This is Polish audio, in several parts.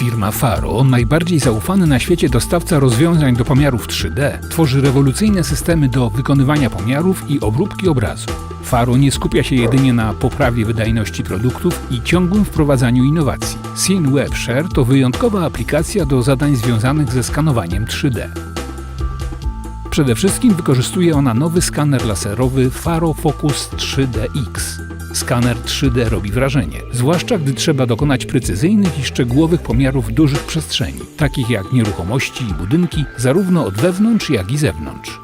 Firma Faro, najbardziej zaufany na świecie dostawca rozwiązań do pomiarów 3D, tworzy rewolucyjne systemy do wykonywania pomiarów i obróbki obrazu. Faro nie skupia się jedynie na poprawie wydajności produktów i ciągłym wprowadzaniu innowacji. Scene Web Share to wyjątkowa aplikacja do zadań związanych ze skanowaniem 3D. Przede wszystkim wykorzystuje ona nowy skaner laserowy Faro Focus 3DX. Skaner 3D robi wrażenie, zwłaszcza gdy trzeba dokonać precyzyjnych i szczegółowych pomiarów dużych przestrzeni, takich jak nieruchomości i budynki, zarówno od wewnątrz, jak i zewnątrz.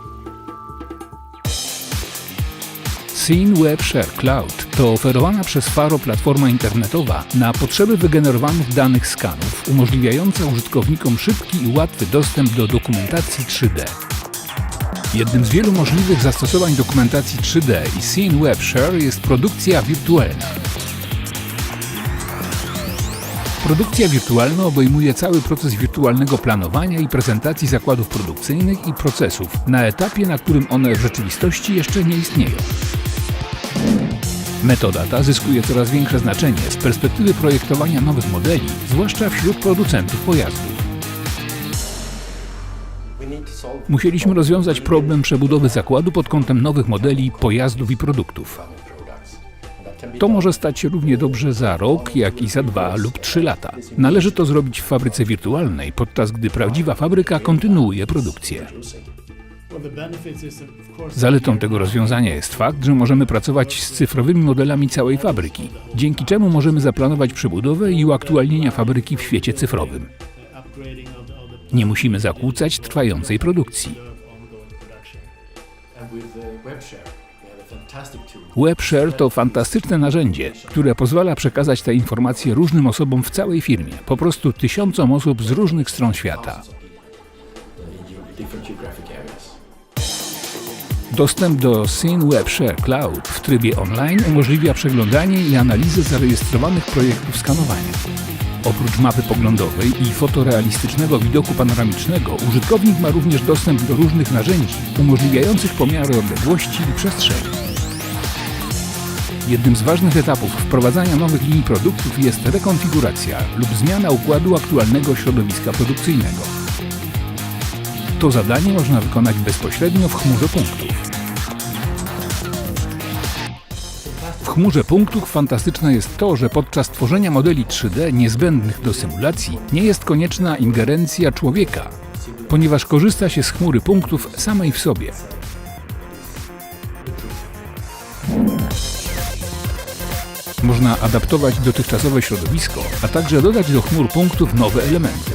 Scene Web Share Cloud to oferowana przez Faro platforma internetowa na potrzeby wygenerowanych danych skanów, umożliwiająca użytkownikom szybki i łatwy dostęp do dokumentacji 3D. Jednym z wielu możliwych zastosowań dokumentacji 3D i Scene Web Share jest produkcja wirtualna. Produkcja wirtualna obejmuje cały proces wirtualnego planowania i prezentacji zakładów produkcyjnych i procesów na etapie, na którym one w rzeczywistości jeszcze nie istnieją. Metoda ta zyskuje coraz większe znaczenie z perspektywy projektowania nowych modeli, zwłaszcza wśród producentów pojazdów. Musieliśmy rozwiązać problem przebudowy zakładu pod kątem nowych modeli pojazdów i produktów. To może stać się równie dobrze za rok, jak i za dwa lub trzy lata. Należy to zrobić w fabryce wirtualnej, podczas gdy prawdziwa fabryka kontynuuje produkcję. Zaletą tego rozwiązania jest fakt, że możemy pracować z cyfrowymi modelami całej fabryki, dzięki czemu możemy zaplanować przebudowę i uaktualnienia fabryki w świecie cyfrowym. Nie musimy zakłócać trwającej produkcji. WebShare to fantastyczne narzędzie, które pozwala przekazać te informacje różnym osobom w całej firmie, po prostu tysiącom osób z różnych stron świata. Dostęp do Scene Web Share Cloud w trybie online umożliwia przeglądanie i analizę zarejestrowanych projektów skanowania. Oprócz mapy poglądowej i fotorealistycznego widoku panoramicznego, użytkownik ma również dostęp do różnych narzędzi umożliwiających pomiary odległości i przestrzeni. Jednym z ważnych etapów wprowadzania nowych linii produktów jest rekonfiguracja lub zmiana układu aktualnego środowiska produkcyjnego. To zadanie można wykonać bezpośrednio w chmurze punktów. Chmurze punktów fantastyczne jest to, że podczas tworzenia modeli 3D niezbędnych do symulacji nie jest konieczna ingerencja człowieka, ponieważ korzysta się z chmury punktów samej w sobie. Można adaptować dotychczasowe środowisko, a także dodać do chmur punktów nowe elementy.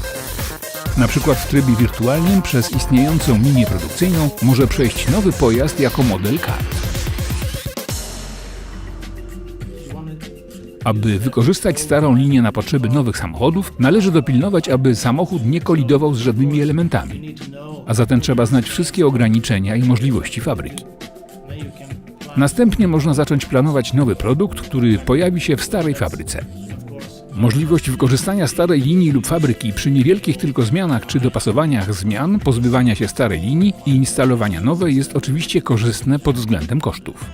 Na przykład w trybie wirtualnym przez istniejącą linię produkcyjną może przejść nowy pojazd jako model kart. Aby wykorzystać starą linię na potrzeby nowych samochodów, należy dopilnować, aby samochód nie kolidował z żadnymi elementami. A zatem trzeba znać wszystkie ograniczenia i możliwości fabryki. Następnie można zacząć planować nowy produkt, który pojawi się w starej fabryce. Możliwość wykorzystania starej linii lub fabryki przy niewielkich tylko zmianach czy dopasowaniach zmian, pozbywania się starej linii i instalowania nowej jest oczywiście korzystne pod względem kosztów.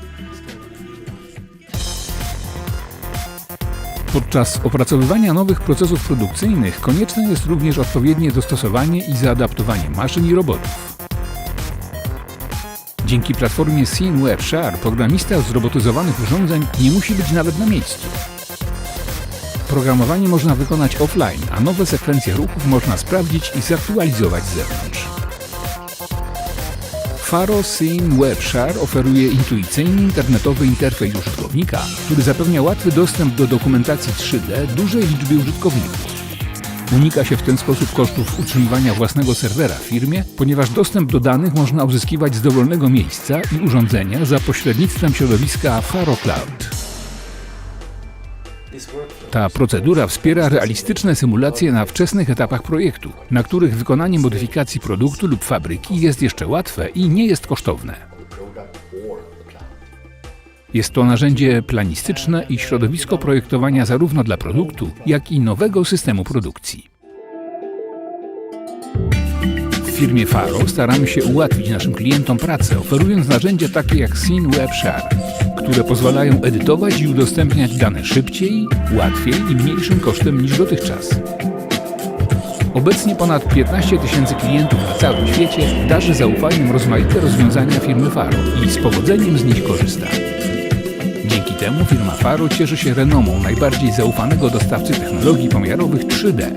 Podczas opracowywania nowych procesów produkcyjnych konieczne jest również odpowiednie dostosowanie i zaadaptowanie maszyn i robotów. Dzięki platformie Scene Web Share programista zrobotyzowanych urządzeń nie musi być nawet na miejscu. Programowanie można wykonać offline, a nowe sekwencje ruchów można sprawdzić i zaktualizować z zewnątrz. Faro Scene Web Share oferuje intuicyjny internetowy interfejs użytkownika, który zapewnia łatwy dostęp do dokumentacji 3D dużej liczbie użytkowników. Unika się w ten sposób kosztów utrzymywania własnego serwera w firmie, ponieważ dostęp do danych można uzyskiwać z dowolnego miejsca i urządzenia za pośrednictwem środowiska Faro Cloud. Ta procedura wspiera realistyczne symulacje na wczesnych etapach projektu, na których wykonanie modyfikacji produktu lub fabryki jest jeszcze łatwe i nie jest kosztowne. Jest to narzędzie planistyczne i środowisko projektowania zarówno dla produktu, jak i nowego systemu produkcji. Firmie Faro staramy się ułatwić naszym klientom pracę, oferując narzędzia takie jak Scene Web Share, które pozwalają edytować i udostępniać dane szybciej, łatwiej i mniejszym kosztem niż dotychczas. Obecnie ponad 15 tysięcy klientów na całym świecie darzy zaufaniem rozmaite rozwiązania firmy Faro i z powodzeniem z nich korzysta. Dzięki temu firma Faro cieszy się renomą najbardziej zaufanego dostawcy technologii pomiarowych 3D.